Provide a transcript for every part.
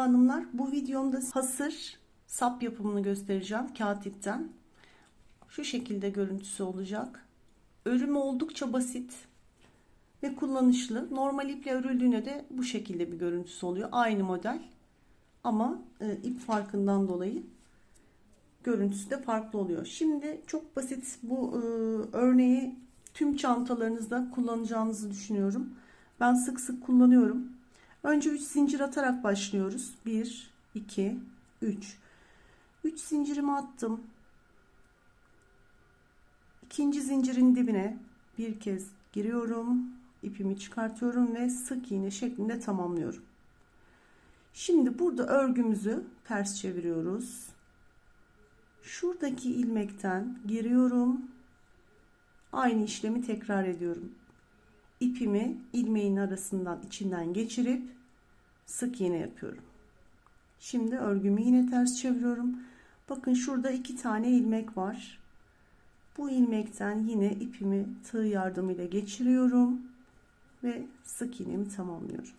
hanımlar. Bu videomda hasır sap yapımını göstereceğim kağıt ipten. Şu şekilde görüntüsü olacak. Örümü oldukça basit ve kullanışlı. Normal iple örüldüğünde de bu şekilde bir görüntüsü oluyor. Aynı model ama e, ip farkından dolayı görüntüsü de farklı oluyor. Şimdi çok basit bu e, örneği tüm çantalarınızda kullanacağınızı düşünüyorum. Ben sık sık kullanıyorum. Önce 3 zincir atarak başlıyoruz. 1, 2, 3. 3 zincirimi attım. İkinci zincirin dibine bir kez giriyorum. ipimi çıkartıyorum ve sık iğne şeklinde tamamlıyorum. Şimdi burada örgümüzü ters çeviriyoruz. Şuradaki ilmekten giriyorum. Aynı işlemi tekrar ediyorum. İpimi ilmeğin arasından içinden geçirip sık iğne yapıyorum. Şimdi örgümü yine ters çeviriyorum. Bakın şurada iki tane ilmek var. Bu ilmekten yine ipimi tığ yardımıyla geçiriyorum ve sık iğnemi tamamlıyorum.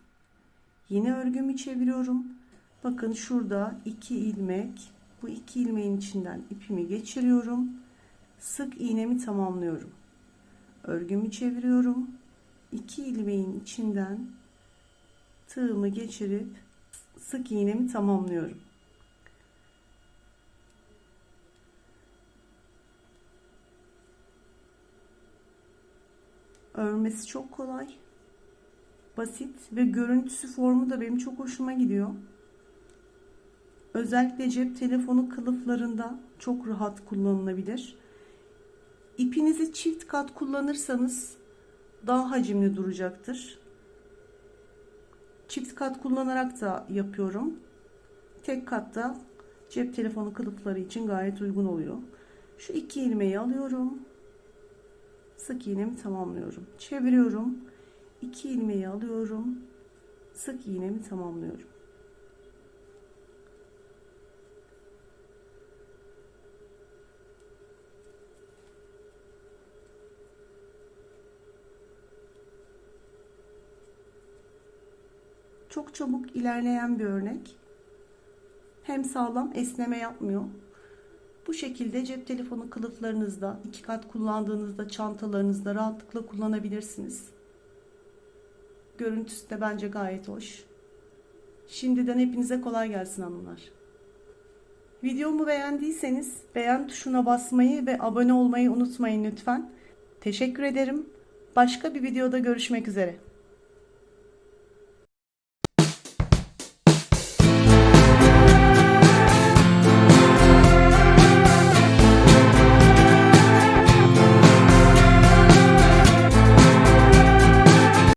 Yine örgümü çeviriyorum. Bakın şurada iki ilmek. Bu iki ilmeğin içinden ipimi geçiriyorum. Sık iğnemi tamamlıyorum. Örgümü çeviriyorum. İki ilmeğin içinden tığımı geçirip sık iğnemi tamamlıyorum. Örmesi çok kolay. Basit ve görüntüsü formu da benim çok hoşuma gidiyor. Özellikle cep telefonu kılıflarında çok rahat kullanılabilir. İpinizi çift kat kullanırsanız daha hacimli duracaktır. Çift kat kullanarak da yapıyorum. Tek katta cep telefonu kılıfları için gayet uygun oluyor. Şu iki ilmeği alıyorum. Sık iğnemi tamamlıyorum. Çeviriyorum. İki ilmeği alıyorum. Sık iğnemi tamamlıyorum. Çok çabuk ilerleyen bir örnek. Hem sağlam esneme yapmıyor. Bu şekilde cep telefonu kılıflarınızda, iki kat kullandığınızda çantalarınızda rahatlıkla kullanabilirsiniz. Görüntüsü de bence gayet hoş. Şimdiden hepinize kolay gelsin hanımlar. Videomu beğendiyseniz beğen tuşuna basmayı ve abone olmayı unutmayın lütfen. Teşekkür ederim. Başka bir videoda görüşmek üzere.